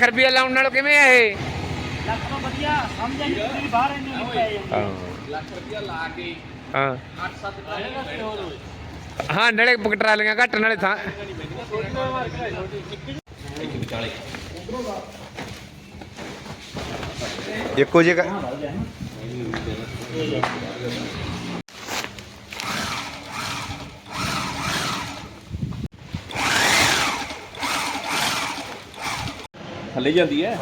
ਲੱਖ ਰੁਪਏ ਲਾਉਣ ਨਾਲ ਕਿਵੇਂ ਆ ਇਹ? ਲੱਖ ਤੋਂ ਵਧੀਆ ਸਮਝ ਨਹੀਂ ਪੂਰੀ ਬਾਹਰ ਇੰਨੀ ਨਹੀਂ ਪੈ ਜਾਂਦੀ ਹਾਂ। ਲੱਖ ਰੁਪਇਆ ਲਾ ਕੇ ਹਾਂ। 8-7 ਆਏਗਾ ਸਟੋਰ ਹੋਏ ਹਾਂ ਨਾਲੇ ਟਰਾਲੀਆਂ ਘੱਟ ਨਾਲੇ ਥਾਂ ਇੱਕੋ ਜਗ੍ਹਾ ਥੱਲੇ ਜਾਂਦੀ ਹੈ।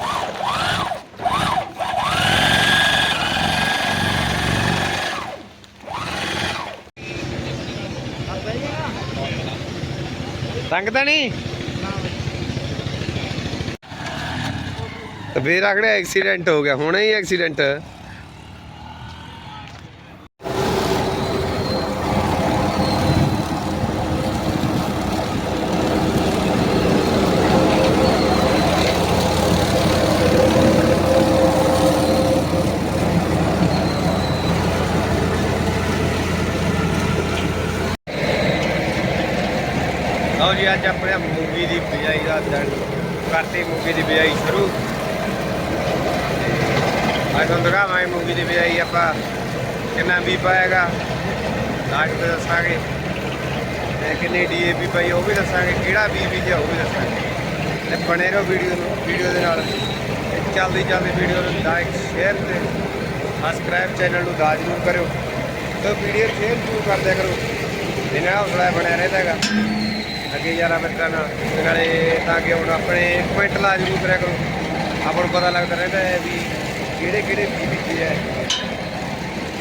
ਤੰਗ ਤਾਂ ਨਹੀਂ ਤੇ ਫੇਰ ਆਖੜੇ ਐਕਸੀਡੈਂਟ ਹੋ ਗਿਆ ਹੁਣੇ ਹੀ ਐਕਸੀਡੈਂਟ ਲਓ ਅੱਜ ਆਪਣੇ ਮੂੰਗੀ ਦੀ ਬਿਜਾਈ ਦਾ ਦਿਨ ਕਰਤੀ ਮੂੰਗੀ ਦੀ ਬਿਜਾਈ ਸ਼ੁਰੂ। ਤੇ ਅੱਜ ਤੁਹਾਨੂੰ ਦਿਖਾਵਾਂਗੇ ਮੂੰਗੀ ਦੀ ਬਿਜਾਈ ਆਪਾਂ ਕਿੰਨਾ ਵੀ ਪਾਏਗਾ ਲਾਸਟ ਤੇ ਦੱਸਾਂਗੇ। ਤੇ ਕਿੰਨੀ ਡੀਏਪੀ ਪਾਈ, ਉਹ ਵੀ ਦੱਸਾਂਗੇ, ਕਿਹੜਾ ਬੀ ਬੀਜਿਆ ਉਹ ਵੀ ਦੱਸਾਂਗੇ। ਤੇ ਬਣੇ ਰਹੋ ਵੀਡੀਓ ਨੂੰ, ਵੀਡੀਓ ਦੇ ਨਾਲ। ਚੱਲਦੀ ਚੱਲਦੀ ਵੀਡੀਓ ਨੂੰ ਲਾਈਕ ਸ਼ੇਅਰ ਤੇ ਸਬਸਕ੍ਰਾਈਬ ਚੈਨਲ ਨੂੰ ਦਾ ਜ਼ਰੂਰ ਕਰਿਓ। ਤੇ ਵੀਡੀਓ ਸ਼ੇਅਰ ਜ਼ਰੂਰ ਕਰ ਦਿਆ ਕਰੋ। ਇਹਨਾਂ ਹੌਸਲਾ ਬਣਿਆ ਰਹਿੰਦਾ ਹੈਗਾ। ਅੱਗੇ ਯਾਰਾਂ ਮਿੱਤਰਾਂ ਨਾਲ ਤੇ ਨਾਲੇ ਤਾਂ ਕਿ ਹੁਣ ਆਪਣੇ ਕਮੈਂਟ ਲਾ ਜ਼ਰੂਰ ਕਰਿਆ ਕਰੋ। ਆਪਾਂ ਨੂੰ ਪਤਾ ਲੱਗਦਾ ਰਹਿੰਦਾ ਹੈ ਵੀ ਕਿਹੜੇ ਕਿਹੜੇ ਬੀ ਬੀਜੇ ਹੈ,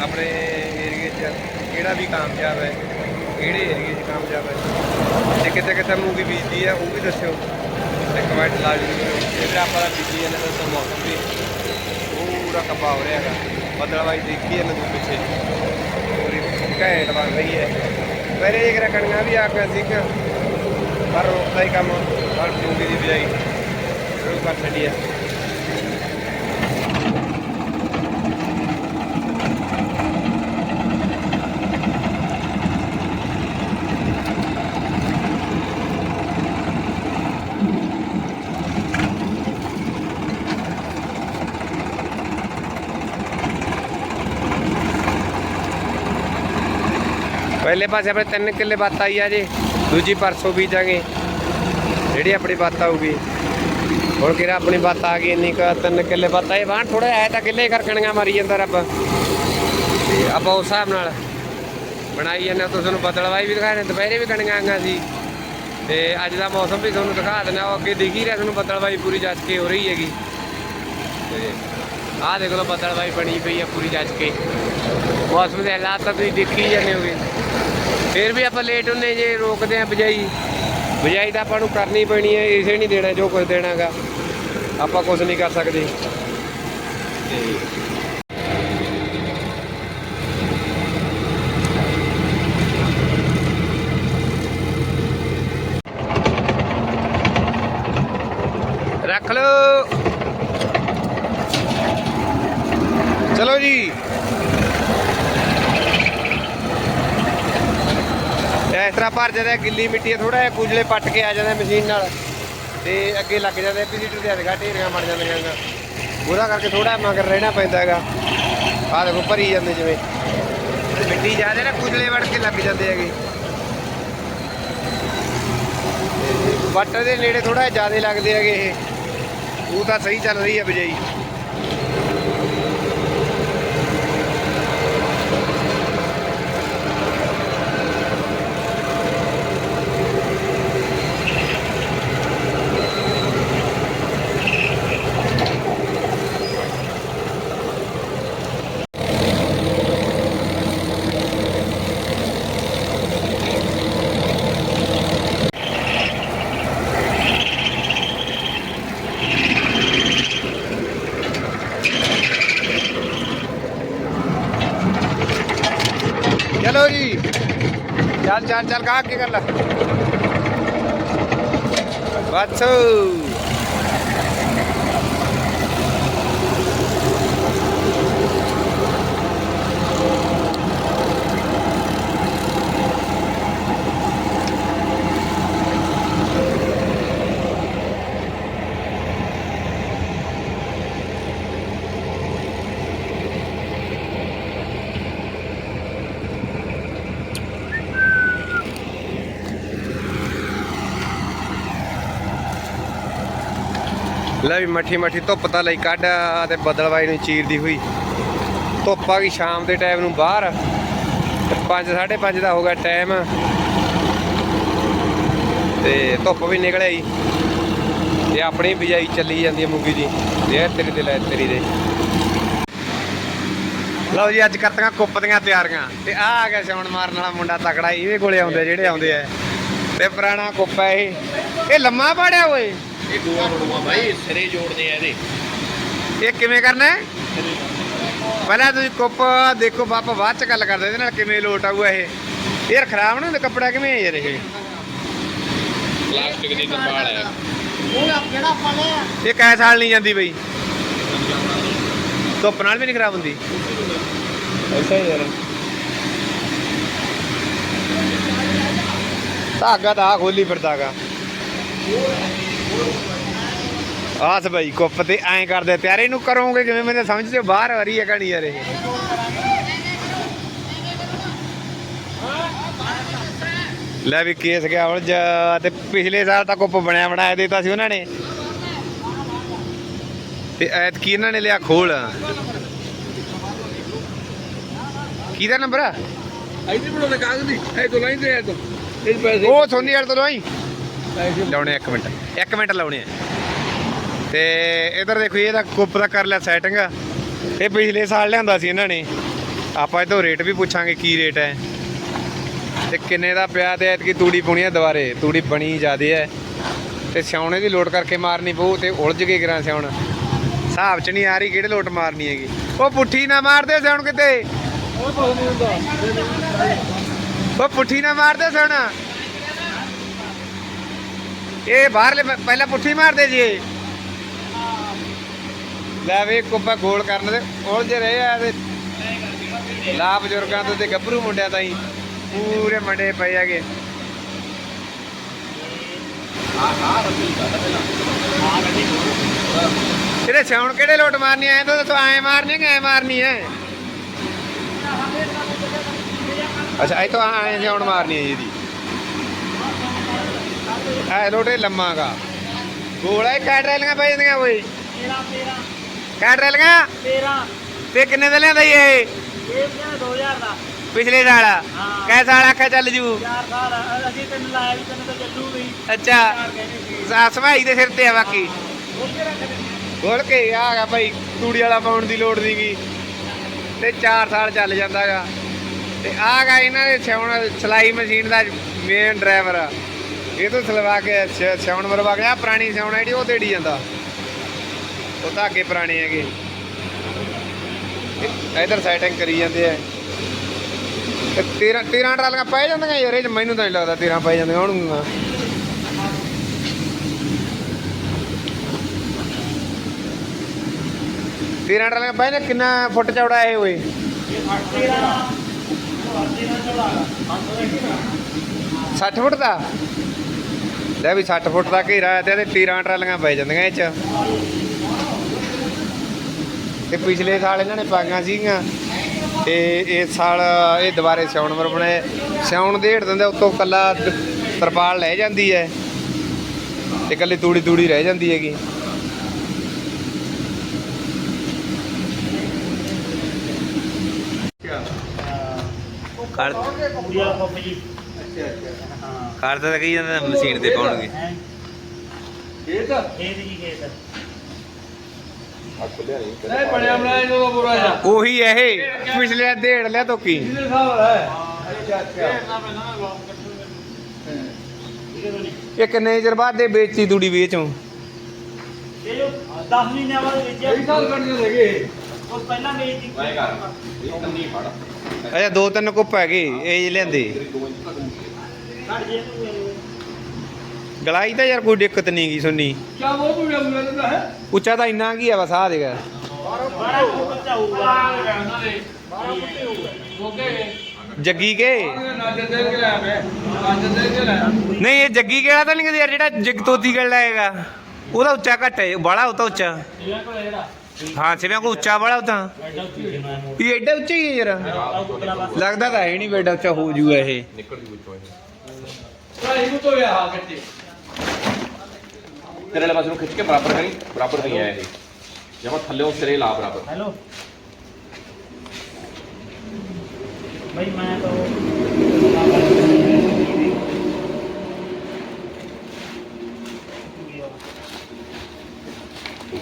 ਆਪਣੇ ਏਰੀਏ 'ਚ ਕਿਹੜਾ ਵੀ ਕਾਮਯਾਬ ਹੈ, ਕਿਹੜੇ ਏਰੀਏ 'ਚ ਕਾਮਯਾਬ ਹੈ। ਤੇ ਕਿਤੇ ਕਿਤੇ ਮੂੰਗੀ ਬੀਜਦੀ ਹੈ, ਉਹ ਵੀ ਦੱਸਿਓ। ਤੇ ਕਮੈਂਟ ਲਾ ਜ਼ਰੂਰ ਕਰਿਓ। ਜਿਹੜਾ ਆਪਾਂ ਦਾ ਬੀਜੀ ਜਾਂਦੇ ਤਾਂ ਮੌਸਮ ਵੀ ਪੂਰਾ ਕੱਪਾ ਹੋ ਰਿਹਾ ਹੈਗਾ। ਬੱਦਲਵਾਈ ਦੇਖੀ ਇਹਨਾਂ ਨੂੰ ਪਿੱਛੇ। ਪੂਰੀ ਘੈਂਟ ਬਣ ਰਹੀ ਹੈ। ਪਹਿਲੇ ਇੱਕ ਰਕਣੀਆਂ ਵੀ ਆ ਗਿਆ ਸੀ ਕਿ ਪਰ ਰੋਕਦਾ ਹੀ ਕੰਮ ਪਰ ਮੂੰਗੀ ਦੀ ਬਿਜਾਈ ਸ਼ੁਰੂ ਕਰ ਛੱਡੀ ਹੈ ਪਹਿਲੇ ਪਾਸੇ ਆਪਣੇ ਤਿੰਨ ਕਿੱਲੇ ਬਾਤ ਆਈ ਆ ਜੀ ਦੂਜੀ ਪਰਸੋਂ ਬੀਜਾਂਗੇ। ਜਿਹੜੀ ਆਪਣੀ ਬਾਤ ਆਊਗੀ। ਹੁਣ ਕਿਹੜਾ ਆਪਣੀ ਬਾਤ ਆ ਗਈ, ਇੰਨੀ ਕੁ ਤਿੰਨ ਕਿੱਲੇ ਬਾਤ ਆਏ ਬਾਹਰ ਥੋੜਾ ਆਇਆ ਤਾਂ ਕਿੱਲੇ ਕਰਕਣੀਆਂ ਮਾਰੀ ਜਾਂਦਾ ਰੱਬ। ਤੇ ਆਪਾਂ ਉਸ ਹਿਸਾਬ ਨਾਲ ਬਣਾਈ ਜਾਂਦੇ ਹਾਂ। ਤੁਹਾਨੂੰ ਬਦਲਵਾਈ ਵੀ ਦਿਖਾਏ ਨੇ ਦੁਪਹਿਰੇ ਵੀ ਕਣੀਆਂ ਆਈਆਂ ਸੀ। ਤੇ ਅੱਜ ਦਾ ਮੌਸਮ ਵੀ ਤੁਹਾਨੂੰ ਦਿਖਾ ਦਿੰਦਾ ਉਹ ਅੱਗੇ ਦਿਖ ਹੀ ਰਿਹਾ, ਤੁਹਾਨੂੰ ਬੱਦਲਵਾਈ ਪੂਰੀ ਜੱਜ ਕੇ ਹੋ ਰਹੀ ਹੈਗੀ। ਤੇ ਆਹ ਦੇਖ ਲਓ, ਬੱਦਲਵਾਈ ਬਣੀ ਪਈ ਆ ਪੂਰੀ ਜੱਜ ਕੇ। ਮੌਸਮ ਦੇ ਹਾਲਾਤ ਤਾਂ ਤੁਸੀਂ ਦੇਖ ਹੀ ਜਾਂਦੇ ਹੋਗੇ। ਫਿਰ ਵੀ ਆਪਾਂ ਲੇਟ ਹੁੰਨੇ ਜੇ, ਰੋਕਦੇ ਆ ਬਜਾਈ ਬਜਾਈ ਤਾਂ ਆਪਾਂ ਨੂੰ ਕਰਨੀ ਪੈਣੀ ਹੈ, ਇਸੇ ਨਹੀਂ ਦੇਣਾ ਜੋ ਕੁਝ ਦੇਣਾਗਾ। ਆਪਾਂ ਕੁਝ ਨਹੀਂ ਕਰ ਸਕਦੇ। ਤੇ ਰੱਖ ਲਓ ਚਲੋ ਜੀ ਇਸ ਤਰ੍ਹਾਂ ਭਰ ਜਾਂਦਾ ਗਿੱਲੀ ਮਿੱਟੀ ਥੋੜਾ ਜਿਹਾ ਕੁਜਲੇ ਪੱਟ ਕੇ ਆ ਜਾਂਦਾ ਮਸ਼ੀਨ ਨਾਲ। ਤੇ ਅੱਗੇ ਲੱਗ ਜਾਂਦਾ ਪੀਲੀਟਰ ਦੇ ਅਧਗਾ ਢੇਰੀਆਂ ਬਣ ਜਾਂਦੀਆਂ ਹੈਗਾ ਪੂਰਾ ਕਰਕੇ ਥੋੜਾ ਮਗਰ ਰਹਿਣਾ ਪੈਂਦਾ ਹੈਗਾ। ਆਹ ਦੇਖੋ, ਭਰੀ ਜਾਂਦੇ ਜਿਵੇਂ। ਮਿੱਟੀ ਜ਼ਿਆਦਾ ਨਾ ਕੁਜਲੇ ਵੜ ਕੇ ਲੱਗ ਜਾਂਦੇ ਹੈਗੇ। ਵੱਟ ਦੇ ਨੇੜੇ ਥੋੜਾ ਜ਼ਿਆਦਾ ਲੱਗਦੇ ਹੈਗੇ ਇਹ। ਉਹ ਤਾਂ ਸਹੀ ਚੱਲ ਰਹੀ ਹੈ ਬਜਾਈ ਚਲੋ ਜੀ ਚੱਲ ਚੱਲ ਚੱਲ ਕਾ ਅੱਗੇ ਕਰ ਲੈ ਬਸ ਲੈ ਵੀ ਮੱਠੀ ਮੱਠੀ ਧੁੱਪ ਤਾਂ ਲਈ ਕੱਢ ਤੇ ਬਦਲਵਾਈ ਨੂੰ ਚੀਰਦੀ ਹੋਈ। ਧੁੱਪ ਆ ਗਈ ਸ਼ਾਮ ਦੇ ਟਾਈਮ ਨੂੰ ਬਾਹਰ। 5 5:30 ਦਾ ਹੋ ਗਿਆ ਟਾਈਮ। ਤੇ ਧੁੱਪ ਵੀ ਨਿਕਲ ਆਈ। ਤੇ ਆਪਣੀ ਬਿਜਾਈ ਚੱਲੀ ਜਾਂਦੀ ਹੈ ਮੂੰਗੀ ਦੀ। ਇਹ ਤੇਰੀ ਤੇ ਲੈ, ਤੇਰੀ ਦੇ। ਲਓ ਜੀ, ਅੱਜ ਕਰਤੀਆਂ ਕੁੱਪ ਦੀਆਂ ਤਿਆਰੀਆਂ। ਤੇ ਆ ਆ ਗਿਆ ਸਿਉਣ ਮਾਰਨ ਵਾਲਾ ਮੁੰਡਾ ਤਕੜਾ। ਇਹਦੇ ਕੋਲੇ ਆਉਂਦੇ ਜਿਹੜੇ ਆਉਂਦੇ ਆ। ਤੇ ਪੁਰਾਣਾ ਕੁੱਪ ਹੈ ਇਹ। ਇਹ ਲੰਮਾ ਪਾੜਿਆ ਓਏ। ਇਹ ਦੂਆ ਬੜੂਆ ਭਾਈ ਸਿਰੇ ਜੋੜਦੇ ਆ ਇਹਦੇ। ਇਹ ਕਿਵੇਂ ਕਰਨਾ ਹੈ? ਪਹਿਲਾਂ ਤੁਸੀਂ ਕੁੱਪ ਦੇਖੋ ਬਾਪਾ ਬਾਅਦ ਚ ਗੱਲ ਕਰਦੇ ਇਹਦੇ ਨਾਲ ਕਿਵੇਂ ਲੋਟ ਆਊਗਾ ਇਹ। ਯਾਰ ਖਰਾਬ ਨਹੀਂ ਹੁੰਦਾ ਕੱਪੜਾ ਕਿਵੇਂ ਹੈ ਯਾਰ ਇਹ? ਪਲਾਸਟਿਕ ਦੀ ਕੰਬਾਲ ਹੈ? ਇਹ ਕੈ ਸਾਲ ਨਹੀਂ ਜਾਂਦੀ ਬਈ। ਧੁੱਪ ਨਾਲ ਵੀ ਨਹੀਂ ਖਰਾਬ ਹੁੰਦੀ। ਅੱਛਾ ਯਾਰ। ਧਾਗਾ ਤਾਂ ਖੋਲੀ ਫਿਰਦਾਗਾ ਆਸ ਬਈ ਕੁੱਪ ਤੇ ਐਂ ਕਰਦੇ ਤਿਆਰ ਇਹਨੂੰ ਕਰੋਗੇ ਕਿਵੇਂ? ਮੈਨੂੰ ਸਮਝ ਤੇ ਬਾਹਰ ਆ ਰਹੀ ਹੈ ਕਹਾਣੀ ਯਾਰ ਇਹ। ਲੈ ਵੀ ਕੇਸ ਗਿਆ ਉਲਝ ਤੇ ਪਿਛਲੇ ਸਾਲ ਤਾਂ ਕੁੱਪ ਬਣਿਆ ਬਣਾਇਆ ਦਿੱਤਾ ਸੀ ਉਹਨਾਂ ਨੇ। ਤੇ ਐਤ ਕੀ ਇਹਨਾਂ ਨੇ ਲਿਆ ਖੋਲ। ਕਿਹਦਾ ਨੰਬਰ ਆ? ਐਡੀ ਬਣਾਉਂਦੇ ਕਾਗਜ਼ ਦੀ ਇਹ ਤੋਂ ਲੈਂਦੇ ਆ ਤੋਂ। ਇਹ ਪੈਸੇ ਉਹ ਸੋਨੀ ਵਾਲੇ ਤੋਂ ਲਵਾਈ। ਲਾਉਣੇ ਇੱਕ ਮਿੰਟ। ਇੱਕ ਮਿੰਟ ਲਾਉਣੇ ਆ। ਤੇ ਇਧਰ ਦੇਖੋ ਇਹਦਾ ਕੁੱਪ ਦਾ ਕਰ ਲਿਆ ਸੈਟਿੰਗ ਇਹ ਪਿਛਲੇ ਸਾਲ ਲਿਆਂਦਾ ਸੀ ਇਹਨਾਂ ਨੇ। ਆਪਾਂ ਇਹ ਰੇਟ ਵੀ ਪੁੱਛਾਂਗੇ ਕੀ ਰੇਟ ਹੈ। ਤੇ ਕਿੰਨੇ ਦਾ ਪਿਆ ਤੇ ਐਤਕੀ ਤੂੜੀ ਪੁਣੀ ਹੈ ਦੁਬਾਰੇ। ਤੂੜੀ ਬਣੀ ਜ਼ਿਆਦੇ ਹੈ। ਤੇ ਸਿਆਉਣੇ ਦੀ ਲੋਡ ਕਰਕੇ ਮਾਰਨੀ ਪਊ ਤੇ ਉਲਝ ਗਏ ਗਰਾਂ ਸਿਆਉਣ ਹਿਸਾਬ ਚ ਨਹੀਂ ਆ ਰਹੀ ਕਿਹੜੇ ਲੋਟ ਮਾਰਨੀ ਹੈਗੀ। ਉਹ ਪੁੱਠੀ ਨਾ ਮਾਰਦੇ ਸਿਆਉਣ ਕਿਤੇ। ਉਹ ਪੁੱਠੀ ਨਾ ਮਾਰਦੇ ਸਿਆਉਣਾ ਇਹ ਬਾਹਰਲੇ ਪ- ਪਹਿਲਾਂ ਪੁੱਠੀ ਮਾਰਦੇ ਜੀ ਇਹ। ਲੈ ਵੇ ਕੁੱਪਾ ਗੋਲ ਕਰਨ ਦੇ ਉਲਝ ਰਹੇ ਆ ਤੇ ਲਾ ਬਜ਼ੁਰਗਾਂ ਤੋਂ ਤੇ ਗੱਭਰੂ ਮੁੰਡਿਆਂ ਤਾਈਂ। ਪੂਰੇ ਮੰਡੇ ਪਏ ਹੈਗੇ। ਇਹਦੇ ਸਿਆਉਣ ਕਿਹੜੇ ਲੋਟ ਮਾਰਨੀ ਐ ਤਾਂ ਦੱਸੋ ਐ ਮਾਰਨੀ ਕਿ ਐ ਮਾਰਨੀ ਐ ਅੱਛਾ, ਇਹ ਤਾਂ ਐ ਸਿਆਉਣ ਮਾਰਨੀ ਹੈ ਜੀ ਇਹਦੀ। ਐ ਲੋਟੇ ਲੰਮਾਗਾ ਗੋਲਾ ਹੀ ਕੱਟ ਰੈਲੀਆਂ ਪੈ ਜਾਂਦੀਆਂ ਓਏ। 13 13 ਕੱਟ ਰੈਲੀਆਂ? 13 ਤੇ ਕਿੰਨੇ ਦਾ ਲਿਆਂਦਾ ਇਹ? ਇਹ ਕਿਹੜਾ 2000 ਦਾ। ਪਿਛਲੇ ਸਾਲ। ਹਾਂ। ਕੈ ਸਾਲ ਆਖਿਆ ਚੱਲ ਜੂ। 4 ਸਾਲ ਅਸੀਂ ਤੈਨੂੰ ਲਾਇਆ ਵੀ ਤੈਨੂੰ ਤਾਂ ਚੱਲੂ ਵੀ। ਅੱਛਾ। ਸਵਾਈ ਦੇ ਸਿਰ ਤੇ ਆ ਬਾਕੀ। ਖੋਲ ਕੇ ਆ। ਗਿਆ ਭਾਈ ਤੂੜੀ ਵਾਲਾ ਪਾਉਣ ਦੀ ਲੋੜ ਸੀਗੀ ਤੇ 4 ਸਾਲ ਚੱਲ ਜਾਂਦਾਗਾ ਤੇ ਆ ਗਾ ਇਹਨਾਂ ਦੇ ਸਿਉਣ ਸਲਾਈ ਮਸ਼ੀਨ ਦਾ ਮੇਨ ਡਰਾਈਵਰ ਆ ਇਹ ਤਾਂ ਸਲਵਾ ਕੇ ਸ- ਸਿਉਣ ਮਰਵਾ ਗਿਆ ਪੁਰਾਣੀ ਸਿਉਣ ਜਿਹੜੀ ਉਹ ਦੇੜੀ ਜਾਂਦਾ। ਉਹ ਧਾਗੇ ਪੁਰਾਣੇ ਹੈਗੇ। ਇਧਰ ਸੈਟਿੰਗ ਕਰੀ ਜਾਂਦੇ ਆ। ਤੇ 13 13 ਟਰਾਲੀਆਂ ਪੈ ਜਾਂਦੀਆਂ ਯਾਰ, ਇਹ ਮੈਨੂੰ ਤਾਂ ਨਹੀਂ ਲੱਗਦਾ 13 ਪੈ ਜਾਂਦੀਆਂ ਹੋਣਗੀਆਂ। ਤੇਰਾਂ ਟਰਾਲੀਆਂ ਪੈ ਨੇ ਕਿੰਨਾ ਫੁੱਟ ਚੌੜਾ ਇਹ ਓਏ? 13 13 ਚੌੜਾ 60 ਫੁੱਟ ਦਾ? ਲੈ ਵੀ 60 ਫੁੱਟ ਦਾ ਘੇਰਾ ਹੈ ਤੇ ਇਹਦੇ 13 ਟਰਾਲੀਆਂ ਪੈ ਜਾਂਦੀਆਂ ਇਹ ਚ। ਤੇ ਪਿਛਲੇ ਸਾਲ ਇਹਨਾਂ ਨੇ ਪਾਈਆਂ ਸੀਗੀਆਂ। ਤੇ ਇਸ ਸਾਲ ਇਹ ਦੁਬਾਰੇ ਸਿਉਣ ਮਰ ਬਣੇ। ਸਿਉਣ ਦੇ ਹੇਠ ਦਿੰਦੇ ਉੱਤੋਂ ਕੱਲਾ ਤਰਪਾਲ ਲੈ ਜਾਂਦੀ ਹੈ। ਤੇ ਕੱਲੀ ਤੂੜੀ ਤੂੜੀ ਰਹਿ ਜਾਂਦੀ ਹੈਗੀ। ਕਰ। ਪੂਰੀਆ ਕੱਪ ਜੀ ਹਾਂ ਕਰ ਤਾਂ ਕਹੀ ਜਾਂਦਾ ਮਸ਼ੀਨ ਤੇ ਪਾਉਣਗੇ। ਖੇਤ? ਜੀ ਖੇਤ? ਨਹੀਂ ਬਣਾਇਆ ਬੁਰਾ ਉਹੀ ਹੈ ਇਹ ਪਿਛਲੇ ਢੇੜ ਲਿਆ ਤੋਕੀ ਇਹਦੇ ਸਾਹਮਣੇ ਹੈ। ਇਹ ਕਿੰਨੇ ਚਿਰ ਬਾਅਦ ਦੇ ਵੇਚਤੀ ਤੂੜੀ ਵੇਚੋਂ? ਇਹ ਜੋ 10 ਮਹੀਨਿਆਂ ਬਾਅਦ ਵੇਚਿਆ। ਸਾਲ ਕੱਢਣੇ ਲੱਗੇ ਉਹ ਪਹਿਲਾਂ ਵੇਚੀ ਮੈਂ ਕਰ ਇਹ ਕੰਨੀ ਫੜ। ਅੱਛਾ ਦੋ ਤਿੰਨ ਕੁੱਪ ਹੈਗੇ ਇਹ ਮੇਰੇ ਗਲਾਈ ਤਾਂ ਯਾਰ ਕੋਈ ਦਿੱਕਤ ਨਹੀਂ ਗਈ ਸੁਣਨੀ ਕਿਆ ਉਹ ਮਿਲ ਜਾਂਦਾ ਹੈ? ਉੱਚਾ ਤਾਂ ਇੰਨਾ ਕੀ ਆ ਬਸ ਆ ਦੇਗਾ ਹੋਊਗਾ ਓਕੇ ਜੱਗੀ ਕੇ? ਕੇ ਕੇ ਨਹੀਂ ਇਹ ਜੱਗੀ ਕਿਹੜਾ ਤਾਂ ਨਹੀਂ ਯਾਰ ਜਿਹੜਾ ਜਗਤੋਤੀ ਗੱਲ ਹੈਗਾ ਉਹਦਾ ਉੱਚਾ ਘੱਟ ਹੈ ਬੜਾ ਉਹ ਤਾਂ ਉੱਚਾ। ਹਾਂ ਸਿਵੇਂ ਕੋਲ ਉੱਚਾ ਬੜਾ ਉਹ ਤਾਂ। ਐਡਾ ਉੱਚੀ ਜਮਾ ਮੋੜ ਇਹ ਐਡਾ ਉੱਚਾ ਹੀ ਹੈ ਯਾਰ। ਲੱਗਦਾ ਤਾਂ ਹੈ ਨਹੀਂ ਬੇਟਾ ਉੱਚਾ ਹੋ ਜੂਗਾ ਇਹ। ਨਿਕਲ ਜੂ ਵਿੱਚੋਂ ਤੇਰੇ ਵਾਲੇ ਨੂੰ ਖਿੱਚ ਕੇ ਬਰਾਬਰ ਕਰੀ ਬਰਾਬਰ ਨਹੀਂ ਆਇਆ ਇਹ। ਜਮਾ ਥੱਲੇੋਂ ਸਿਰੇ ਲਾ ਬਰਾਬਰ। ਹੈਲੋ। ਭਾਈ ਮੈਂ ਤਾਂ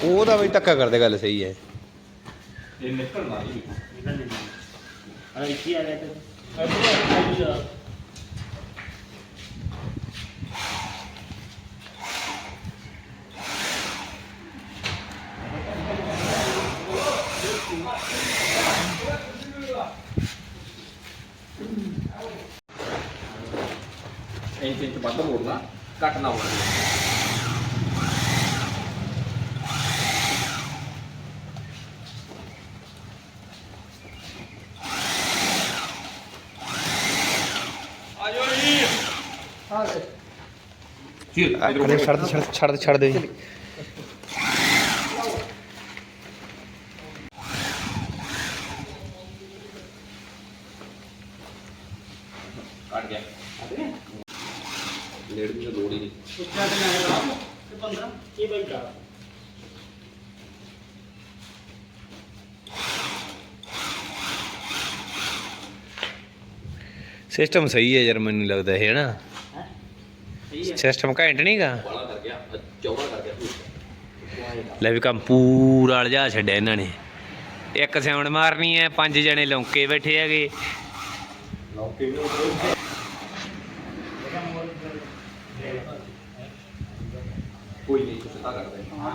ਉਹਦਾ ਵੀ ਧੱਕਾ ਕਰਦੇ ਗੱਲ ਸਹੀ ਹੈ। ਇਹ ਨਿਕਲਣਾ ਨਹੀਂ। ਅਰੇ ਕੀ ਆ ਰਿਹਾ ਤੇ। ਮੋੜਨਾ ਘੱਟ ਨਾ ਹੋਣਾ ਚਿਰ ਇਧਰ ਛੱਡ ਛੱਡ ਛੱਡ ਛੱਡ ਦੇ ਕੱਟ ਸਿਸਟਮ ਸਹੀ ਹੈ ਯਾਰ ਮੈਨੂੰ ਲੱਗਦਾ ਹੈ? ਨਾ ਸਿਸਟਮ ਘੈਂਟ ਨਹੀਂਗਾ ਲੈ ਵੀ ਕੰਮ ਪੂਰਾ ਅਲਜਾ ਛੱਡਿਆ ਇਹਨਾਂ ਨੇ। ਇੱਕ ਸਿਆਉਣ ਮਾਰਨੀ ਹੈ ਪੰਜ ਜਣੇ ਲੌਂਕੇ ਬੈਠੇ ਹੈਗੇ। ਕੋਈ ਨਹੀਂ ਪਤਾ ਕਰਦੇ ਹਾਂ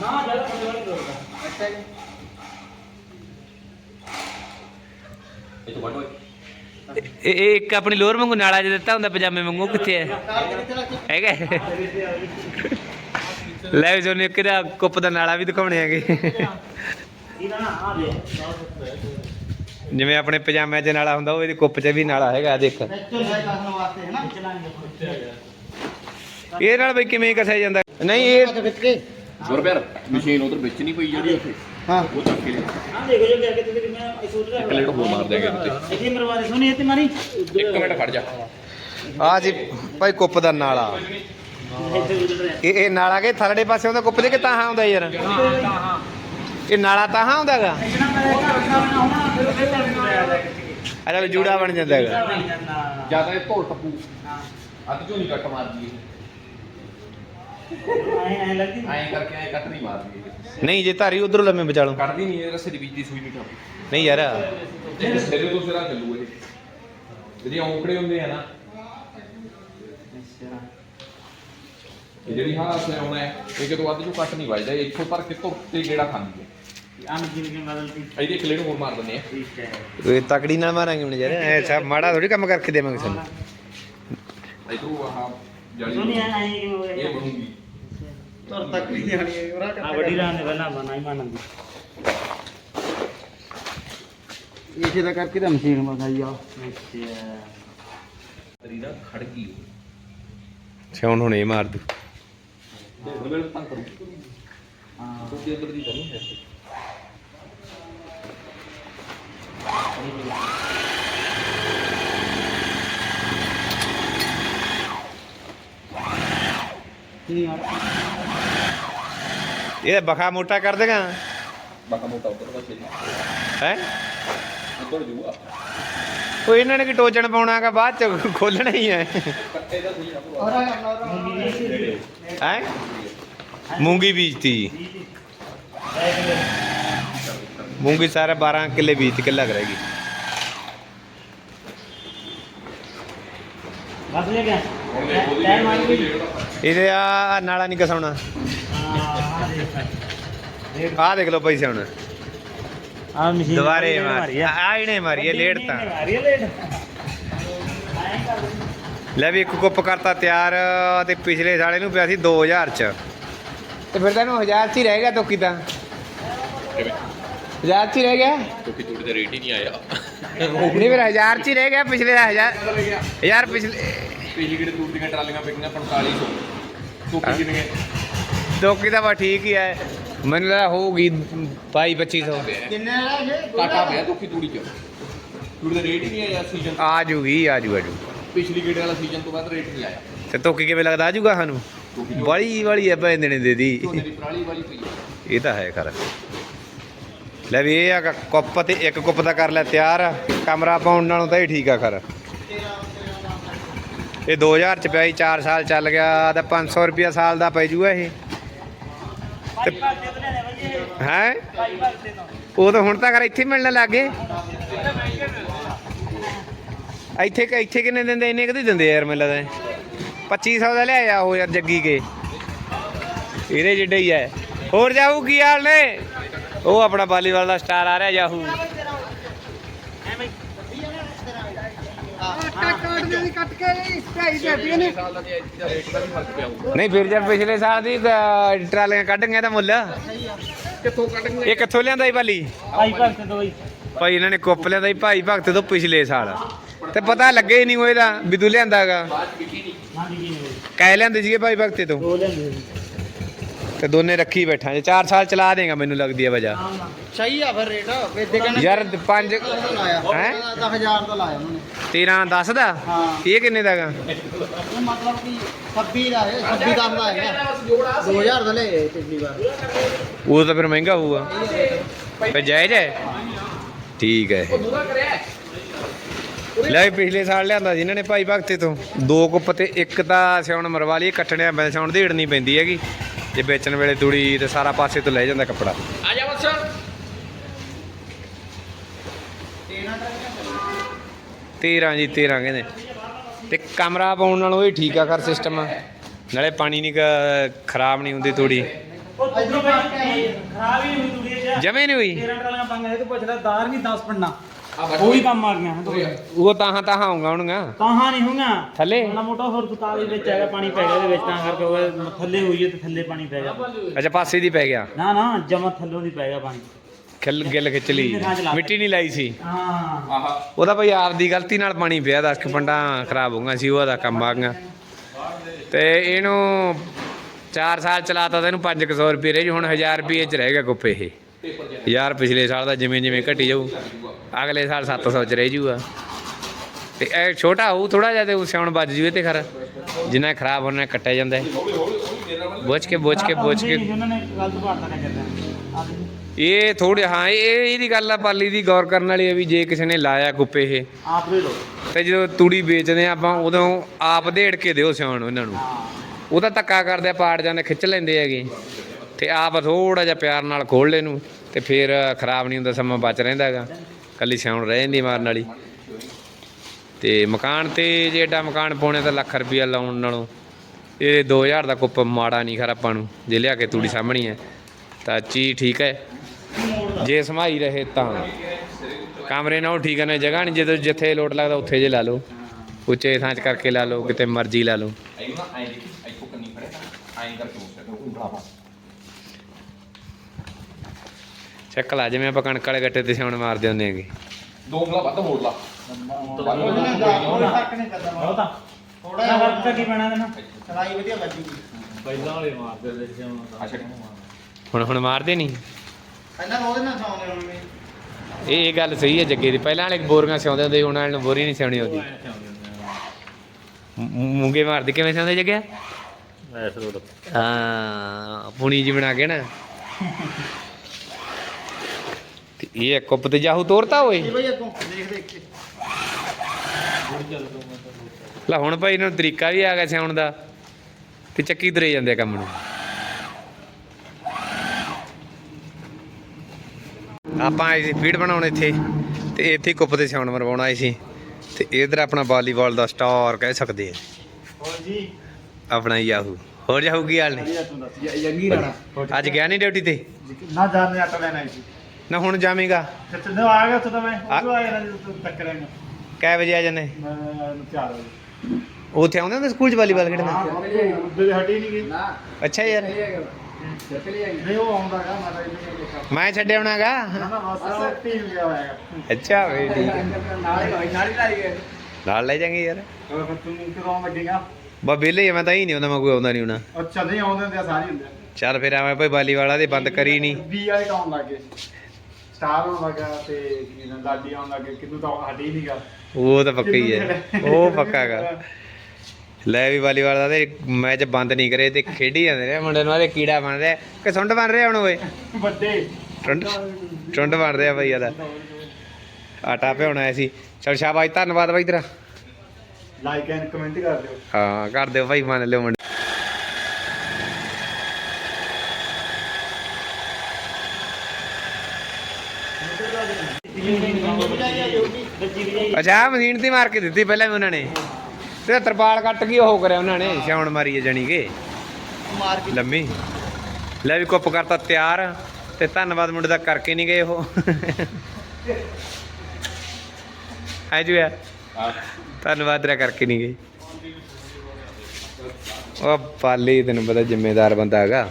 ਨਾ ਜਦ ਪੰਜ ਵਾਲੇ ਕਰਦਾ ਇਹ ਇੱਕ ਆਪਣੀ ਲੋਰ ਵਾਂਗੂ ਨਾਲਾ ਜਿਹਾ ਦਿੱਤਾ ਹੁੰਦਾ ਪਜਾਮੇ ਵਾਂਗੂ ਕਿੱਥੇ ਹੈ ਹੈਗਾ? ਲੈ ਵੀ ਜੋਨੇ ਕਿਹੜਾ ਕੁੱਪ ਦਾ ਨਾਲਾ ਵੀ ਦਿਖਾਉਣੇ ਹੈਗੇ। ਜਿਵੇਂ ਆਪਣੇ ਪਜਾਮੇ 'ਚ ਨਾਲਾ ਹੁੰਦਾ ਉਹ ਇਹਦੇ ਕੁੱਪ 'ਚ ਵੀ ਨਾਲਾ ਹੈਗਾ ਦੇਖ। ਇਹ ਨਾਲ ਬਈ ਕਿਵੇਂ ਕਸਿਆ ਜਾਂਦਾ? ਨਹੀਂ ਇਹ ਗੁਰਬਿਆਰ ਮਸ਼ੀਨ ਉਧਰ ਵਿੱਚ ਨਹੀਂ ਪਈ ਜਿਹੜੀ ਉੱਥੇ। ਹਾਂ। ਉਹ ਚੱਕ ਕੇ ਲਿਆ ਹਾਂ ਦੇਖੋ ਜੋ ਕਰਕੇ ਤੇ ਮੈਂ ਇਸ ਉਧਰ ਇੱਕ ਹੋਰ ਮਾਰ ਦਿਆਂਗੇ ਉੱਤੇ। ਇੱਥੇ ਮਰਵਾ ਦੇ ਸੋਨੀ ਇੱਥੇ ਮਾਰੀ। ਇੱਕ ਮਿੰਟ ਖੜ ਜਾ। ਆ ਜੀ ਭਾਈ ਕੁੱਪ ਦਾ ਨਾਲਾ। ਇਹ ਇਹ ਨਾਲਾ ਕੇ ਥਰੜੇ ਪਾਸੇ ਆਉਂਦਾ ਕੁੱਪ ਦੇ ਕਿ ਤਾਹਾਂ ਆਉਂਦਾ ਯਾਰ? ਇਹ ਨਾਲਾ ਤਾਹਾਂ ਆਉਂਦਾਗਾ ਅਰੇ ਜੂੜਾ ਬਣ ਜਾਂਦਾਗਾ ਜ਼ਿਆਦਾ ਇਹ ਢੋਲ ਟੱਪੂ। ਹੱਥ ਚੋਂ ਨਹੀਂ ਕੱਟ ਮਾਰਦੀ ਇਹ। ਐ ਨਹੀਂ ਜੇ ਧਾਰੀ ਉਧਰੋਂ ਲੰਮੇ ਬਚਾ ਲਓ। ਕੱਢਦੀ ਨਹੀਂ ਇਹ ਰਸੇ ਦੀ ਸੂਈ ਨਹੀਂ ਨਹੀਂ ਯਾਰ। ਜੇ ਸਿਰੇ ਤੋਂ ਸਿਰਾ ਚੱਲੂ ਇਹ। ਜਿਹੜੀ ਔਂਕੜੇ ਹੁੰਦੇ ਆ ਨਾ। ਇਹ ਜਿਹੜੀ ਹਾਸ ਹੈ ਹੁਣ ਇਹ ਇਹ ਕਿਤੋਂ ਅੱਧ ਨੂੰ ਕੱਟ ਨਹੀਂ ਵੱਜਦਾ ਇੱਥੋਂ ਪਰ ਕਿਤੋਂ ਉੱਤੇ ਗੇੜਾ ਖਾਂਦੀ ਹੈ। ਆਮ ਜਿਵੇਂ ਨਾਲ ਮਾਰਾਂਗੇ ਹੁਣ ਯਾਰ। ਐ ਸਭ ਮਾੜਾ ਥੋੜੀ ਕੰਮ ਕਰਕੇ ਦੇਵਾਂਗੇ ਸਾਨੂੰ। ਇਧਰੋਂ ਆਹ ਜਾਲੀ ਇਹ ਬਣੂਗੀ। तोर तक नहीं आनी है ओरा का बड़ी रान बना बनाई मानंदी इसे तो करके तो मशीन में खाई जाओ अच्छा ਤੇਰੀ ਨਾ ਖੜ ਗਈ ਸਿਆਉਣ ਹੁਣ ਇਹ ਮਾਰ ਦੂ ਦੇ ਦਵੇ ਤਾਂ ਕਰੂ हां ਤੁਸੀਂ ਅੰਦਰ ਦੀ ਤਾਂ ਨਹੀਂ ਹੈ ਨਹੀਂ ਯਾਰ। ਇਹ ਬਖਾ ਮੋਟਾ ਕਰ ਦੇਗਾ। ਬਾਕਾ ਮੋਟਾ ਉੱਤਰ ਦਾ ਛੇੜੀ ਹੈ? ਉੱਤਰ ਜੂਗਾ। ਉਹ ਇਹਨਾਂ ਨੇ ਕਿ ਟੋਚਣ ਪਾਉਣਾਗਾ ਬਾਅਦ ਚ ਖੋਲਣਾ ਹੀ ਹੈ। ਕੱਟੇ ਦਾ ਸਹੀ ਨਾ ਮੂੰਗੀ ਬੀਜਤੀ। ਮੂੰਗੀ ਸਾਰੇ 12 ਕਿੱਲੇ ਬੀਜ ਕੇ ਲੱਗ ਰਹੀ ਬਸ ਲੈ ਗਿਆ ਹੁਣ ਦੇਖੋ ਜੀ ਇਹਦੇ ਆ ਨਾਲਾ ਨਹੀਂ ਕਸਾਉਣਾ ਆ ਦੇਖ ਲਓ ਪੈਸੇ ਹੁਣ ਆ ਮਸ਼ੀਨ ਦੁਬਾਰੇ ਮਾਰੀ ਆ। ਇਹਨੇ ਮਾਰੀ ਲੇਟ ਤਾਂ। ਲੈ ਵੀ ਇੱਕ ਕਰਤਾ ਤਿਆਰ ਤੇ ਪਿਛਲੇ ਸਾਲੇ ਨੂੰ ਪਿਆ ਸੀ 2000 ਚ। ਤੇ ਫਿਰ ਤੈਨੂੰ 1000 ਚ ਹੀ ਰਹਿ ਗਿਆ ਤੋਕੀ ਤਾਂ। 1000 ਚ ਹੀ ਰਹਿ ਗਿਆ? ਤੋਕੀ ਤੂੜੀ ਦਾ ਰੇਟ ਹੀ ਨਹੀਂ ਆਇਆ। ਨਹੀਂ ਫਿਰ 1000 ਚ ਹੀ ਰਹਿ ਗਿਆ ਪਿਛਲੇ ਦਾ 1000 ਯਾਰ ਪਿਛਲੇ ਪਿਛਲੀ ਕਿਹੜੇ ਟੋਕੀ ਕਿੰਨੇ ਦੋਕੀ ਠੀਕ ਹੀ ਹੈ। ਮੈਨੂੰ ਲੱਗਦਾ ਹੋਊਗੀ 22 2500 ਕਿੰਨੇ ਵਾਲਾ ਇਹ? ਕਾਟਾ ਪਿਆ ਦੋਕੀ ਤੂੜੀ ਚ। ਤੂੜੀ ਦਾ ਰੇਟ ਹੀ ਨਹੀਂ ਆਇਆ ਸੀਜ਼ਨ ਆ ਜੂਗੀ ਆ ਜੂ ਆ ਜੂ। ਪਿਛਲੀ ਗੇੜੇ ਵਾਲਾ ਸੀਜ਼ਨ ਤੋਂ ਬਾਅਦ ਰੇਟ ਨਹੀਂ ਆਇਆ। ਤੇ ਤੋਕੀ ਕਿਵੇਂ ਲੱਗਦਾ? ਆ ਜੂਗਾ ਸਾਨੂੰ? ਬੜੀ ਵਾਲੀ ਐ ਭੈ ਦੇਣੇ ਦੇ ਦੀ। ਇਹ ਤਾਂ ਹੈ ਖਰਾ। ਲੈ ਵੀ ਇਹ ਆ ਕੱਪ ਤੇ ਇੱਕ ਕੱਪ ਦਾ ਕਰ ਲੈ ਤਿਆਰ। ਕਮਰਾ ਪਾਉਣ ਨਾਲੋਂ ਤਾਂ ਇਹ ਠੀਕ ਆ ਖਰਾ। ਇਹ 2000 ਚ ਪਿਆ ਸੀ 4 ਸਾਲ ਚੱਲ ਗਿਆ ਤਾਂ 500 ਰੁਪਿਆ ਸਾਲ ਦਾ ਪੈ ਜੂਗਾ ਇਹ ਹੈ ਉਹ ਤਾਂ ਹੁਣ ਤਾਂ ਕਰ ਇੱਥੇ ਮਿਲਣ ਲੱਗੇ ਇੱਥੇ ਕ- ਇੱਥੇ ਕਿੰਨੇ ਦਿੰਦੇ ਇੰਨੇ ਕਦੀ ਦਿੰਦੇ ਯਾਰ ਮੈਨੂੰ ਲੱਗਦਾ 2500 ਦਾ ਲਿਆਇਆ ਉਹ ਯਾਰ ਜੱਗੀ ਕੇ ਇਹਦੇ ਜਿੱਡਾ ਹੀ ਹੈ ਹੋਰ ਜਾਹੂ ਕੀ ਹਾਲ ਨੇ ਉਹ ਆਪਣਾ ਵਾਲੀਬਾਲ ਦਾ ਸਟਾਰ ਆ ਰਿਹਾ ਜਾਹੂ ਨਹੀਂ ਫਿਰ ਜਦ ਪਿਛਲੇ ਸਾਲ ਦੀ ਟਰਾਲੀਆਂ ਕੱਢ ਗਏ ਤਾਂ ਮੁੱਲ। ਕਿੱਥੋਂ ਕੱਢਣਗੇ ਇਹ ਕਿੱਥੋਂ ਲਿਆਂਦਾ ਸੀ ਬਾਲੀ ਭਾਈ ਭਗਤੇ ਤੋਂ ਬਾਈ ਭਾਈ ਇਹਨਾਂ ਨੇ ਕੁੱਪ ਲਿਆਂਦਾ ਸੀ ਭਾਈ ਭਗਤ ਤੋਂ ਪਿਛਲੇ ਸਾਲ। ਤੇ ਪਤਾ ਲੱਗੇ ਹੀ ਨਹੀਂ ਉਹ ਇਹਦਾ ਵੀ ਤੂੰ ਲਿਆਂਦਾਗਾ ਕਹਿ ਲਿਆਂਦੇ ਸੀਗੇ ਭਾਈ ਭਗਤੇ ਤੋਂ? ਲੈਂਦੇ ਤੇ ਦੋਨੇ ਰੱਖੀ ਬੈਠਾ ਜੇ। 4 ਸਾਲ ਚਲਾ ਦੇਗਾ ਮੈਨੂੰ ਲੱਗਦੀ ਹੈ ਵਜ੍ਹਾ। ਸਹੀ ਆ ਫਿਰ ਰੇਟ। ਵੇਦੇ ਕਹਿੰਦੇ ਯਾਰ 5 ਲਾਇਆ। ਹੈਂ? 10000 ਦਾ ਲਾਇਆ ਉਹਨਾਂ। ਨੇ 13 10 ਦਾ? ਹਾਂ। ਇਹ ਕਿੰਨੇ ਦਾਗਾ ਇਹ ਮਤਲਬ ਕਿ 26 ਦਾ ਹੈ 26 ਦਾ ਦਾ ਹੈ 2000 ਦਾ ਲਏ ਪਿਛਲੀ ਵਾਰ। ਉਹ ਤਾਂ ਫਿਰ ਮਹਿੰਗਾ ਹੋਊਗਾ। ਫਿਰ ਜਾਇਜ਼ ਹੈ? ਠੀਕ ਹੈ ਲੈ ਪਿਛਲੇ ਸਾਲ ਲਿਆਂਦਾ ਸੀ ਇਹਨਾਂ ਨੇ ਭਾਈ ਭਗਤੇ ਤੋਂ। ਦੋ ਕੁੱਪ ਤੇ ਇੱਕ ਤਾਂ ਸਿਉਣ ਮਰਵਾ ਲਈ ਕੱਟਣਿਆ ਮੈਂ ਸਿਉਣ ਦੇੜਨੀ ਪੈਂਦੀ ਹੈਗੀ। ਜੇ ਵੇਚਣ ਵੇਲੇ ਤੂੜੀ ਤੇ ਸਾਰਾ ਪਾਸੇ ਤੋਂ ਲੈ ਜਾਂਦਾ ਕੱਪੜਾ। ਆ ਜਾ ਬਸ। 13 ਜੀ 13 ਕਹਿੰਦੇ। ਤੇ ਕਮਰਾ ਪਾਉਣ ਨਾਲੋਂ ਇਹ ਠੀਕ ਆ ਕਰ ਸਿਸਟਮ ਨਾਲੇ ਪਾਣੀ ਨਹੀਂ ਖਰਾਬ ਨਹੀਂ ਹੁੰਦੀ ਤੂੜੀ। ਉਹ ਖਰਾਬ ਹੀ ਨਹੀਂ ਜਮੇ ਨਹੀਂ ਹੋਈ। 13 ਟਰਾਲੀਆਂ ਪੰਗਾ ਇਹ ਤੋਂ ਪੁੱਛਦਾ ਦਾਰ ਨਹੀਂ 10 ਪੰਨਾ। ਉਹ ਵੀ ਕੰਮ ਆ ਗਿਆ ਉਹ ਤਾਹਾਂ ਤਾਹਾਂ ਆਉਂਗਾ ਹੁਣਗਾ ਤਾਹਾਂ ਨਹੀਂ ਹੋਗਾ ਥੱਲੇ? ਮਾੜਾ ਮੋਟਾ ਹੋਰ ਦੇ ਵਿੱਚ ਹੈਗਾ ਪਾਣੀ ਪੈ ਗਿਆ ਉਹਦੇ ਵਿੱਚ ਤਾਂ ਕਰਕੇ ਉਹ ਥੱਲੇ ਹੋਈ ਹੈ ਤੇ ਥੱਲੇ ਪਾਣੀ ਪੈ ਗਿਆ। ਅੱਛਾ ਪਾਸੇ ਦੀ ਪੈ ਗਿਆ। ਨਾ ਨਾ ਜਮਾ ਥੱਲੋਂ ਦੀ ਪੈ ਗਿਆ ਪਾਣੀ। ਖਿੱਲ ਗਿੱਲ ਖਿੱਚ ਲਈ। ਮਿੱਟੀ ਨਹੀਂ ਲਾਈ ਸੀ। ਹਾਂ। ਆਹਾ। ਉਹਦਾ ਭਾਈ ਆਪ ਦੀ ਗਲਤੀ ਨਾਲ ਪਾਣੀ ਪਿਆ 10 ਕਿ ਪੰਡਾਂ ਖਰਾਬ ਹੋ ਗਈਆਂ ਸੀ ਉਹਦਾ ਕੰਮ ਆ ਗਿਆ ਤੇ ਇਹਨੂੰ 4 ਸਾਲ ਚਲਾਤਾ ਤਾਂ ਇਹਨੂੰ 500 ਰੁਪਏ ਰਹਿ ਜੂ ਹੁਣ 1000 ਰੁਪਏ ਚ ਰਹਿ ਗਿਆ ਕੁੱਪੇ ਇਹ। 1000 ਪਿਛਲੇ ਸਾਲ ਦਾ ਜਿਵੇਂ ਜਿਵੇਂ ਘਟੀ ਜਾਊ। ਅਗਲੇ ਸਾਲ 700 ਚ ਰਹਿ ਜੂਗਾ। ਤੇ ਇਹ ਛੋਟਾ ਹੋਊ ਥੋੜਾ ਜਿਹਾ ਤੇ ਉਹ ਸਿਆਉਣ ਵੱਜ ਜੂਏ ਤੇ ਖਰ। ਜਿੰਨਾ ਖਰਾਬ ਹੋਣਾ ਕੱਟਿਆ ਜਾਂਦਾ ਬੁੱਝ ਕੇ ਬੁੱਝ ਕੇ ਬੁੱਝ ਕੇ। ਉਹਨਾਂ ਆ। ਇਹ ਥੋੜੇ ਹਾਂ ਇਹ ਇਹਦੀ ਗੱਲ ਆ ਪਾਲੀ ਦੀ ਗੌਰ ਕਰਨ ਵਾਲੀ ਹੈ ਵੀ ਜੇ ਕਿਸੇ ਨੇ ਲਾਇਆ ਕੁੱਪੇ ਇਹ। ਆਪ ਦੇ ਲੋ ਤੇ ਜਦੋਂ ਤੂੜੀ ਵੇਚਦੇ ਆ ਆਪਾਂ ਉਦੋਂ ਆਪ ਦੇੜ ਕੇ ਦਿਓ ਸਿਆਣ ਇਹਨਾਂ ਨੂੰ। ਉਹਦਾ ਧੱਕਾ ਕਰਦੇ ਆ ਪਾੜ ਜਾਂਦੇ ਖਿੱਚ ਲੈਂਦੇ ਹੈਗੇ। ਤੇ ਆਪ ਥੋੜਾ ਜਿਹਾ ਪਿਆਰ ਨਾਲ ਖੋਲ ਲੈ ਨੂੰ ਤੇ ਫਿਰ ਖਰਾਬ ਨਹੀਂ ਹੁੰਦਾ ਸਮਾਂ ਬਚ ਰਹਿੰਦਾ ਹੈਗਾ। ਕੱਲੀ ਸਿਆਉਣ ਰਹਿ ਜਾਂਦੀ ਮਾਰਨ ਵਾਲੀ। ਤੇ ਮਕਾਨ ਤੇ ਜੇ ਏਡਾ ਮਕਾਨ ਪਾਉਣੇ ਤਾਂ ਲੱਖ ਰੁਪਇਆ ਲਾਉਣ ਨਾਲੋਂ ਇਹ 2000 ਦਾ ਕੁੱਪ ਮਾੜਾ ਨਹੀਂ ਖਰ ਆਪਾਂ ਨੂੰ, ਜੇ ਲਿਆ ਕੇ ਤੂੜੀ ਸਾਹਮਣੀ ਹੈ, ਤਾਂ ਚੀਜ਼ ਠੀਕ ਹੈ। ਜੇ ਸਮਾਈ ਰਹੇ ਤਾਂ। ਕਮਰੇ ਨਾਲ ਠੀਕ ਨੇ, ਜਗ੍ਹਾ ਨਹੀਂ, ਜਦੋਂ ਜਿੱਥੇ ਲੋਟ ਲੱਗਦਾ ਉੱਥੇ ਜੇ ਲਾ ਲਓ। ਉੱਚੇ ਥਾਂ 'ਚ ਕਰਕੇ ਲਾ ਲਓ, ਕਿਤੇ ਮਰਜ਼ੀ ਲਾ ਲਓ ਐਂ ਨਾ ਐਂ ਦੇਖੀ ਇੱਥੋਂ ਕੰਨੀ ਖੜੇ ਤਾਂ ਐਂ ਕਰਕੇ ਹੋ ਸਕਦਾ ਉਂਗਲਾ ਪਾ ਚੱਕ ਲਾ ਜਿਵੇਂ ਆਪਾਂ ਕਣਕ ਵਾਲੇ ਗੱਟੇ ਤੇ ਸਿਉਣ ਮਾਰਦੇ ਹੁੰਦੇ ਹੈਗੇ। ਦੋ ਉਂਗਲਾ ਵੱਧ ਮੋੜ ਲਾ। ਫ਼ਰਕ ਨਹੀਂ ਕਰਦਾ ਬਹੁਤਾ ਥੋੜਾ ਨਾ ਜਿਹਾ ਵਰਤ ਕੀ ਪੈਣਾ ਦੇਣਾ ਚੜਾਈ ਵਧੀਆ ਵੱਜੂਗੀ ਅੱਛਾ। ਹੁਣ ਹੁਣ ਮਾਰਦੇ ਨਹੀਂ। ਇਹਨਾਂ ਨੂੰ ਉਹਦੇ ਨਾਲ ਸੌਂਦੇ ਹੁਣ ਵੀ ਇਹ ਇਹ ਗੱਲ ਸਹੀ ਹੈ ਜੱਗੇ ਦੀ। ਪਹਿਲਾਂ ਵਾਲੇ ਬੋਰੀਆਂ ਸਿਉਂਦੇ ਹੁੰਦੇ ਸੀ, ਹੁਣ ਵਾਲੇ ਨੂੰ ਬੋਰੀ ਨਹੀਂ ਸਿਉਣੀ ਆਉਂਦੀ। ਮੂੰਗੇ ਮਾਰਦੇ ਕਿਵੇਂ ਸਿਉਂਦੇ ਜੱਗਿਆ ਹਾਂ ਪੁਣੀ ਜੀ ਬਣਾ ਕੇ ਨਾ। ਇਹ ਇੱਕ ਕੁੱਪ ਤੇ ਜਾਹੂ ਤੋਰਤਾ ਓਏ। ਇਹ ਬਈ ਅੱਗੋਂ ਦੇਖ ਦੇਖ ਕੇ। ਲੈ ਹੁਣ ਭਾਈ ਇਹਨਾਂ ਨੂੰ ਤਰੀਕਾ ਵੀ ਆ ਗਿਆ ਸਿਆਉਣ ਦਾ ਤੇ ਚੱਕੀ ਤੁਰੇ ਜਾਂਦੇ ਕੰਮ ਨੂੰ। ਆਪਾਂ ਆਏ ਸੀ ਫੀਡ ਬਣਾਉਣ ਇੱਥੇ ਤੇ ਇੱਥੇ ਕੁੱਪ ਤੇ ਸਿਆਉਣ ਮਰਵਾਉਣ ਆਏ ਸੀ। ਤੇ ਇਧਰ ਆਪਣਾ ਵਾਲੀਬਾਲ ਦਾ ਸਟਾਰ ਕਹਿ ਸਕਦੇ ਆ। ਹੋਰ ਜੀ? ਆਪਣਾ ਯਾਹੂ। ਹੋਰ ਕੀ ਹਾਲ ਨੇ? ਅੱਜ ਗਿਆ ਨਹੀਂ ਡਿਊਟੀ ਤੇ? ਨਾ ਜਾਣੇ ਆਟਾ ਲੈਣਾ ਸੀ। ਨਾ ਹੁਣ ਜਾਵੇਂਗਾ। ਤੇ ਤੈਨੂੰ ਆ ਗਿਆ ਉੱਥੇ ਤਾਂ ਮੈਂ ਆ- ਉਹ ਆਇਆ ਨਾ ਜਦੋਂ ਤੂੰ ਟੱਕਰਾਂਗਾ ਕੈ ਵਜੇ ਆ ਜਾਂਦੇ? ਮੈਂ 4 ਵਜੇ। ਉੱਥੇ ਆਉਂਦੇ ਹੁੰਦੇ ਸਕੂਲ 'ਚ ਵਾਲੀਬਾਲ ਖੇਡਣ? ਉੱਧਰ ਹਟੀ ਨਹੀਂ ਗਈ। ਅੱਛਾ ਯਾਰ। ਨਹੀਂ ਉਹ ਆਉਂਦਾਗਾ ਮੈਂ ਗਿਆ ਹੋਇਆ ਅੱਛਾ ਵੇ ਠੀਕ ਹੈ। ਨਾਲ ਹੀ ਨਾਲ ਹੀ ਲਾਈ ਗਏ ਨਾਲ ਲੈ ਜਾਂਗੇ ਯਾਰ। ਤੂੰ ਕਿਦੋਂ ਲੱਗੇਗਾ ਬਾ ਆ, ਮੈਂ ਤਾਂ ਹੀ ਨਹੀਂ ਹੁੰਦਾ ਮੈਂ ਕੋਈ ਆਉਂਦਾ ਨਹੀਂ ਹੋਣਾ। ਅੱਛਾ ਨਹੀਂ ਆਉਂਦੇ ਹੁੰਦੇ ਸਾਰੇ ਹੁੰਦੇ। ਚੱਲ ਫਿਰ ਆਵੇਂ ਭਾਈ ਵਾਲੀ ਵਾਲਾ ਦੇ ਬੰਦ ਕਰੀ ਨਹੀਂ ਵੀ ਵਾਲੇ ਕਾਉਣ ਲੱਗ ਸਟਾਰ ਹੋਣ ਲੱਗਾ ਤੇ ਕੀ ਨਾ ਲਾਡੀ ਆਉਣ ਲੱਗੇ ਕਿੰਨੂੰ ਤਾਂ ਹੱਡੀ ਹੀ ਨਹੀਂਗਾ ਉਹ ਤਾਂ ਪੱਕਾ ਹੀ ਹੈ। ਉਹ ਪੱਕਾ ਹੈਗਾ ਲੈ ਵੀ ਵਾਲੀਬਾਲ ਦਾ ਤੇ ਮੈਚ ਬੰਦ ਨਹੀਂ ਕਰੇ ਤੇ ਖੇਡੀ ਜਾਂਦੇ ਨੇ ਮੁੰਡੇ ਨੂੰ ਆਦੇ ਕੀੜਾ ਬਣ ਰਿਹਾ ਕਿ ਸੁੰਡ ਬਣ ਰਿਹਾ ਹੁਣ ਓਏ? ਵੱਡੇ। ਟੁੰਡ ਟੁੰਡ ਬਣ ਰਿਹਾ ਬਈ ਇਹਦਾ ਆਟਾ ਭਿਉਣਾ ਆਇਆ ਸੀ। ਚਲ ਸ਼ਾਬਾਸ਼ ਧੰਨਵਾਦ ਬਾਈ ਤੇਰਾ। ਲਾਈਕ ਐਂਡ ਕਮੈਂਟ ਕਰ ਦਿਓ। ਹਾਂ ਕਰ ਦਿਓ ਭਾਈ ਮੰਨ ਲਿਓ ਮੁੰਡੇ। ਅੱਛਾ ਮਸ਼ੀਨ ਤੇ ਮਾਰ ਕੇ ਦਿੱਤੀ ਪਹਿਲਾਂ ਵੀ ਉਹਨਾਂ ਨੇ। ਤੇ ਤਰਪਾਲ ਕੱਟ ਕੇ ਉਹ ਕਰਿਆ ਉਹਨਾਂ ਨੇ ਛਾਉਣ ਮਾਰੀ ਹੈ ਜਾਣੀ ਕਿ। ਮਾਰ ਕੇ। ਲੰਮੀ। ਲੈ ਵੀ ਕੁੱਪ ਕਰਤਾ ਤਿਆਰ ਤੇ ਧੰਨਵਾਦ ਮੁੰਡੇ ਦਾ ਕਰਕੇ ਨਹੀਂ ਗਏ ਉਹ। ਹੈ ਜੀ ਆ ਧੰਨਵਾਦ ਤੇਰਾ ਕਰਕੇ ਨਹੀਂ ਗਏ। ਉਹ ਪਾਲੀ ਤੈਨੂੰ ਪਤਾ ਜ਼ਿੰਮੇਦਾਰ ਬੰਦਾ ਹੈਗਾ।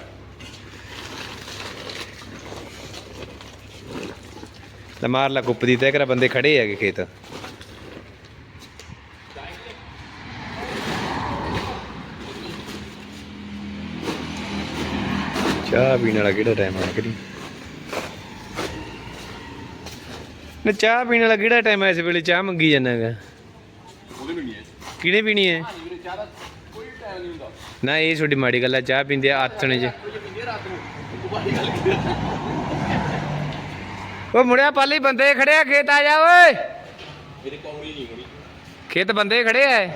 ਲੈ ਮਾਰ ਲਾ ਕੁੱਪ ਦੀ ਤੇ ਕਰਾ ਬੰਦੇ ਖੜੇ ਹੈਗੇ ਖੇਤ। ਚਾਹ ਪੀਣ ਵਾਲਾ ਕਿਹੜਾ ਟਾਈਮ ਆ ਕਰੀ ਨਾ ਚਾਹ ਪੀਣ ਵਾਲਾ ਕਿਹੜਾ ਟਾਈਮ ਆ ਇਸ ਵੇਲੇ? ਚਾਹ ਮੰਗੀ ਜਾਂਦਾ ਹੈਗਾ। ਕਿਹਨੇ ਪੀਣੀ ਹੈ? ਨਾ ਇਹ ਛੋਟੀ ਮਾੜੀ ਗੱਲ ਆ ਚਾਹ ਪੀਂਦੇ ਆ ਆਥਣੇ ਚ। ਉਹ ਮੁੜਿਆ ਪਾਲੀ ਬੰਦੇ ਖੜੇ ਆ ਖੇਤ ਆ ਜਾ ਓਏ। ਮੇਰੇ ਕੌਂਗੀ ਨਹੀਂ ਖੜੀ ਖੇਤ ਬੰਦੇ ਖੜੇ ਆ।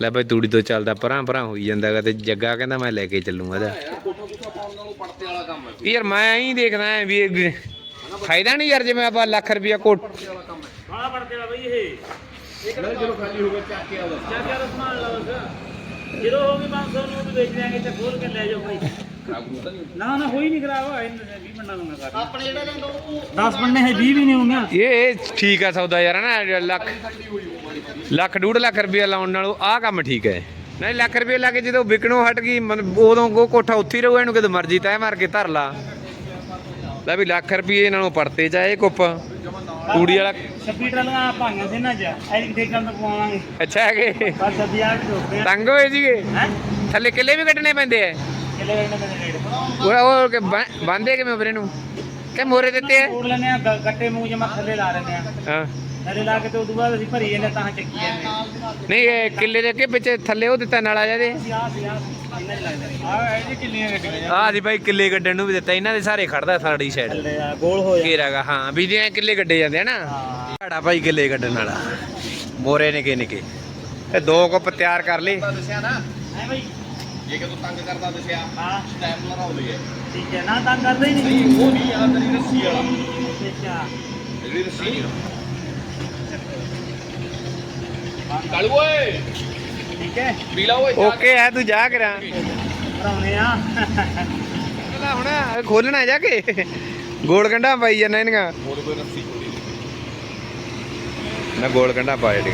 ਲੈ ਬਈ ਤੂੜੀ ਤੋਂ ਚੱਲਦਾ ਪਰਾਂ ਪਰਾਂ ਹੋਈ ਜਾਂਦਾ ਗਾ ਤੇ ਜੱਗਾ ਕਹਿੰਦਾ ਮੈਂ ਲੈ ਕੇ ਚੱਲੂਗਾ ਇਹਦਾ। ਯਾਰ ਮੈਂ ਹੀ ਦੇਖਦਾ ਐ ਵੀ ਇਹ ਫਾਇਦਾ ਨਹੀਂ ਯਾਰ ਜਿਵੇਂ ਆਪਾਂ ਲੱਖ ਰੁਪਇਆ ਕੋਟ ਬਾਹਲਾ ਪੜਦੇ ਆ ਬਈ ਇਹ। ਜਦੋਂ ਖਾਲੀ ਹੋ ਗਿਆ ਚੱਕ ਕੇ ਆਉਂਦਾ ਚੱਕ ਕੇ ਸਮਾਨ ਲਾ ਬਸ। ਜਦੋਂ ਹੋ ਗਈ 500 ਨੂੰ ਵੀ ਵੇਚ ਦਿਆਂਗੇ ਤੇ ਖੋਲ ਕੇ ਲੈ ਜਾਓ ਭਾਈ ਨਾ ਨਾ ਹੋਈ ਨਹੀਂ ਖਰਾਬ ਹੋਇਆ 20 ਮਿੰਟਾਂ ਨੂੰ ਕਰ ਆਪਣੇ ਜਿਹੜਾ ਲੈਂਦਾ ਉਹ 10 ਬੰਨੇ ਹੈ 20 ਵੀ ਨਹੀਂ ਹੋਣੀਆਂ ਇਹ ਇਹ ਠੀਕ ਆ ਸੌਦਾ ਯਾਰ ਨਾ ਲੱਖ ਲੱਖ ਡੂਢ ਲੱਖ ਰੁਪਇਆ ਲਾਉਣ ਨਾਲੋਂ ਆਹ ਕੰਮ ਠੀਕ ਹੈ। ਨਹੀਂ ਲੱਖ ਰੁਪਇਆ ਲਾ ਕੇ ਜਦੋਂ ਵਿਕਣੋਂ ਹਟ ਗਈ ਮਨ- ਉਦੋਂ ਉਹ ਕੋਠਾ ਉੱਥੇ ਹੀ ਰਹੂ ਇਹਨੂੰ ਕਿਤੇ ਮਰਜ਼ੀ ਤੈਅ ਮਾਰ ਕੇ ਧਰ ਲਾ। ਲੈ ਵੀ ਲੱਖ ਰੁਪਏ ਨਾਲੋਂ ਪੜਤੇ ਜਾਏ ਕੁੱਪ। ਤੂੜੀ ਵਾਲਾ 26 ਟਰਾਲੀਆਂ ਭਾਈਆਂ ਸੀ ਨਾ ਜਾ ਐਡੀ ਠੇਕਾਂ ਤੋਂ ਪਵਾਵਾਂਗੇ ਅੱਛਾ ਹੈਗੇ। ਤੰਗ ਹੋਏ ਸੀਗੇ? ਥੱਲੇ ਕਿੱਲੇ ਵੀ ਕੱਢਣੇ ਪੈਂਦੇ ਐ ਕਿਲੇ ਵੇਣੇ ਦੇ ਰੇਟ ਉਹ ਉਹ ਕਿ ਬੰਦੇ ਕਿਵੇਂ ਉਪਰੇ ਨੂੰ? ਕਿ ਮੋਰੇ ਦਿੱਤੇ ਐ ਕੋੜ ਲੈਨੇ ਆ ਗੱਟੇ ਮੂੰਹ ਜਮਾ ਥੱਲੇ ਲਾ ਲੈਨੇ ਆ। ਹਾਂ। ਥੱਲੇ ਲਾ ਕੇ ਤੇ ਉਦੋਂ ਬਾਅਦ ਅਸੀਂ ਭਰੀ ਜਾਂਦੇ ਤਾਂ ਚੱਕੀ ਜਾਂਦੇ ਆ। ਨਹੀਂ ਇਹ ਕਿੱਲੇ ਦੇ ਅੱਗੇ ਪਿੱਛੇ ਥੱਲੇ ਉਹ ਦਿੱਤਾ ਨਾਲਾ ਆ ਸੀ ਆ ਆ ਇਹ ਜੀ ਭਾਈ ਕਿੱਲੇ ਗੱਡਣ ਨੂੰ ਵੀ ਦਿੱਤਾ ਇਹਨਾਂ ਦੇ ਸਾਰੇ ਖੜਦਾ ਸਾਡੀ ਸਾਈਡ ਆ ਗੋਲ ਹੋ ਜਾ ਘੇਰਾਗਾ ਹਾਂ ਵੀ ਜੇ ਕਿੱਲੇ ਗੱਡੇ ਜਾਂਦੇ ਆ ਨਾ। ਸਾਡਾ ਭਾਈ ਕਿੱਲੇ ਗੱਡਣ ਵਾਲਾ। ਮੋਰੇ ਨਿੱਕੇ ਨਿੱਕੇ ਤੇ ਦੋ ਕੁੱਪ ਤਿਆਰ ਕਰ ਲਈ ਹੈ ਬਈ ਜੇ ਕਿ ਤੂੰ ਤੰਗ ਕਰਦਾ ਦੱਸਿਆ ਹਾਂ। ਸਟੈਪਲਰ ਆਉਂਦੀ ਹੈ ਠੀਕ ਹੈ ਨਾ ਤੰਗ ਕਰਦੇ ਹੀ ਨਹੀਂ। ਉਹ ਨਹੀਂ ਆ ਤੇਰੀ ਰੱਸੀ ਵਾਲਾ। ਅੱਛਾ। ਜਿਹੜੀ ਰੱਸੀ ਨਹੀਂ ਕਾਲੂ ਓਏ। ਠੀਕ ਹੈ। ਪੀਲਾ ਓਏ ਜਾ। ਓਕੇ ਐ ਤੂੰ ਜਾ ਕਰਾਂ। ਭਰਾਉਣੇ ਆ। ਕਹਿੰਦਾ ਹੁਣ ਖੋਲਣਾ ਜਾ ਕੇ। ਗੋਲ ਕੰਡਾ ਪਾਈ ਜਾਂਦਾ ਇਹਨੀਆਂ। ਹੋਰ ਕੋਈ ਰੱਸੀ ਕੋਈ ਨਾ ਗੋਲ ਕੰਡਾ ਪਾ ਜਿਹੜੇ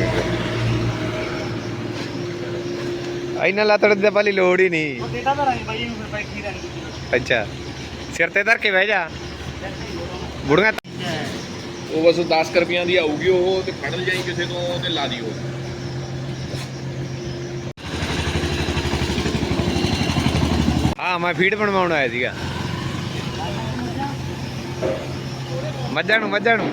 ਇਹਨਾਂ ਲੱਤੜ ਦੇ ਵਾਲੀ ਲੋੜ ਹੀ ਨਹੀਂ। ਉਹ ਦੇਦਾ ਤਾਂ ਰਹੀ ਬਾਈ ਨੂੰ ਫਿਰ ਬੈਠੀ ਰਹਿੰਦੀ ਅੱਛਾ। ਸਿਰ ਤੇ ਧਰ ਕੇ ਬਹਿ ਜਾ। ਬੁੜੀਆਂ ਉਹ ਬਸ 10 ਰੁਪਈਆਂ ਦੀ ਆਊਗੀ ਉਹ ਤੇ ਫੜ ਜਾਈ ਕਿਸੇ ਤੋਂ ਤੇ ਲਾ ਦਿਓ। ਹਾਂ ਮੈਂ ਫੀਡ ਬਣਵਾਉਣ ਆਇਆ ਸੀਗਾ। ਮੱਝਾਂ ਨੂੰ ਮੱਝਾਂ ਨੂੰ।